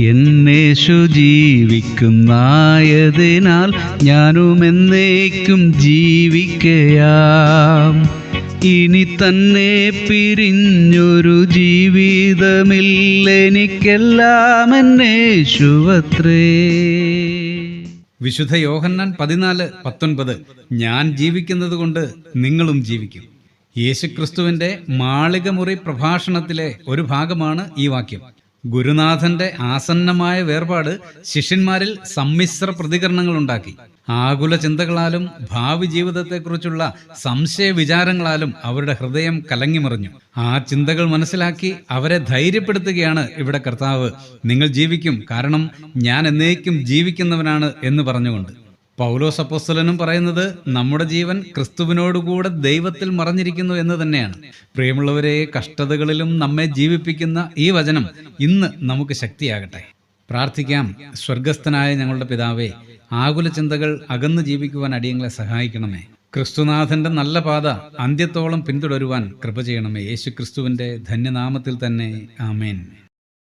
എന്നേശു ജീവിക്കുന്നായതിനാൽ ഞാനും എന്നേക്കും ജീവിക്കയാം. ഇനി തന്നെ പിരിഞ്ഞൊരു ജീവിതമില്ലെനിക്കെല്ലാം എന്നേശുവത്രേ. വിശുദ്ധ യോഹന്നാൻ പതിനാല് പത്തൊൻപത് ഞാൻ ജീവിക്കുന്നത് കൊണ്ട് നിങ്ങളും ജീവിക്കും. യേശുക്രിസ്തുവിന്റെ മാളികമുറി പ്രഭാഷണത്തിലെ ഒരു ഭാഗമാണ് ഈ വാക്യം. ഗുരുനാഥന്റെ ആസന്നമായ വേർപാട് ശിഷ്യന്മാരിൽ സമ്മിശ്ര പ്രതികരണങ്ങൾ ഉണ്ടാക്കി. ആകുല ചിന്തകളാലും ഭാവി ജീവിതത്തെക്കുറിച്ചുള്ള സംശയ വിചാരങ്ങളാലും അവരുടെ ഹൃദയം കലങ്ങിമറിഞ്ഞു ആ ചിന്തകൾ മനസ്സിലാക്കി അവരെ ധൈര്യപ്പെടുത്തുകയാണ് ഇവിടെ കർത്താവ്. നിങ്ങൾ ജീവിക്കും. കാരണം ഞാൻ എന്നേക്കും ജീവിക്കുന്നവനാണ് എന്ന് പറഞ്ഞുകൊണ്ട്. പൗലോസ് അപ്പോസ്തലനും പറയുന്നത് നമ്മുടെ ജീവൻ ക്രിസ്തുവിനോടുകൂടെ ദൈവത്തിൽ മറഞ്ഞിരിക്കുന്നു എന്ന് തന്നെയാണ്. പ്രിയമുള്ളവരെ കഷ്ടതകളിലും നമ്മെ ജീവിപ്പിക്കുന്ന ഈ വചനം ഇന്ന് നമുക്ക് ശക്തിയാകട്ടെ. പ്രാർത്ഥിക്കാം. സ്വർഗസ്ഥനായ ഞങ്ങളുടെ പിതാവേ ആകുല ചിന്തകൾ അകന്നു ജീവിക്കുവാൻ അടിയങ്ങളെ സഹായിക്കണമേ. ക്രിസ്തുനാഥന്റെ നല്ല പാത അന്ത്യത്തോളം പിന്തുടരുവാൻ കൃപ ചെയ്യണമേ. യേശു ക്രിസ്തുവിന്റെ ധന്യനാമത്തിൽ തന്നെ. ആമേൻ.